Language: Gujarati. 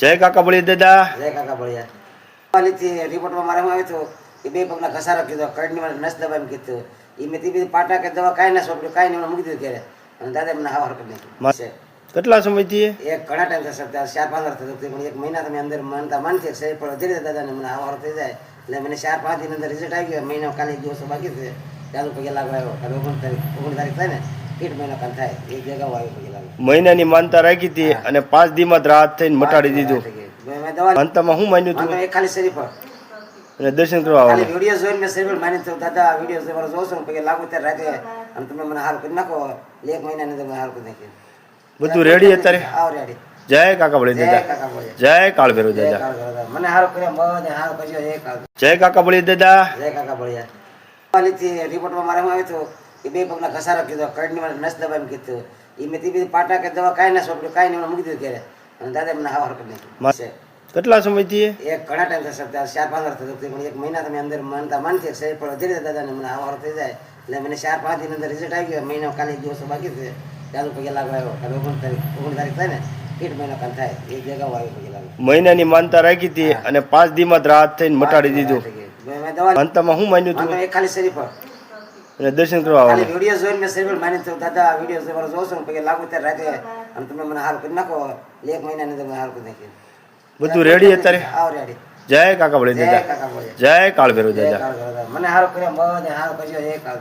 જય કાકા બળી દાદા. જય કાકા બળિયા લીધી રિપોર્ટમાં મારે આવ્યો હતો એ બે પગના ઘસારો કીધો કડની મને નસ દબાવી કીધું. એ મેં તે બધી પાટા કે દવા કાંઈ ના સોંપ્યું કાંઈ નહીં મૂકી દીધું ત્યારે અને દાદા મને હરકત મા- નહીં કેટલા સમયથી? એક ઘણા ટાઈમ થશે ચાર પાંચ વર્ષ થતું પણ એક મહિના તમે અંદર માનતા માનતી શરીર પર વધી રહ્યા દાદાને મને આવા થઈ જાય. એટલે મને ચાર પાંચ દિન અંદર રિઝલ્ટ આવી ગયો મહિના કાલે દિવસો બાકી છે. ચાલુ પગે લાગવા આવ્યો ઓગણ તારીખ ઓગણ તારીખ થાય ને. મહિનાની માનતા રાખી હતી અને પાંચ દીમાં રાહત થઈને મટાડી દીધું. માનતામાં શું માન્યું હતું ખાલી શરીફ અને દર્શન કરવા આવવાનું. વીડિયો જોઈને મેં શરીર માની તો દાદા વીડિયો તમારો જોશો ને પછી લાગુ ત્યારે રાતે અને તમે મને હાલ કરી નાખો. એક મહિનાની મને હાલ કરી નાખી બધું રેડી અત્યારે? આવ રેડી જય કાકા બળી દાદા. જય કાળભેરવ જય દાદા. મને હારો કર્યો મને હારો કર્યો જય કાકા જય કાકા બળી દાદા. જય કાકા વાલીથી રિપોર્ટમાં મારે આવ્યો હતું કે બે પગના ઘસારો કીધો કડની મને નસ દબાવી કીધું. એ મેં તે બધી પાટા કે દવા કાંઈ ના સોંપ્યું કાંઈ નહીં મૂકી દીધું ત્યારે અને દાદા મને આવા હરકત નહીં કેટલા સમયથી એ? એક ઘણા ટાઈમ થશે ચાર પાંચ વાર થતું પણ એક મહિના તમે અંદર માનતા માનતી શરીર પર વધી રહ્યા દાદાને મને આવા થઈ જાય. એટલે મને ચાર પાંચ દિન અંદર રિઝલ્ટ આવી ગયો મહિના કાલે દિવસો બાકી છે. ત્યાં પગે લાગવા આવ્યો. હવે ઓગણ તારીખ ઓગણ તારીખ થાય ને કાલ એ મહિનાની માનતા રાખી હતી અને પાંચ દીમાં રાહત થઈને મટાડી દીધું. માનતામાં શું માન્યું હતું ખાલી શરીર પર. અને દર્શન કરવા આવવાનું. વીડિયો જોઈને મેં શરીર માની તો દાદા વીડિયો તમારો જોશો ને લાગુ ત્યારે રાતે અને તમે મને હાલ કરી નાખો એક મહિનાની મને હાલ કરી નાખી બધું રેડી અત્યારે? આવ રેડી જય કાકા જય દાદા. જય કાળ ભેરો દાદા. મને હારો કર્યો મને હારો કર્યો કાકા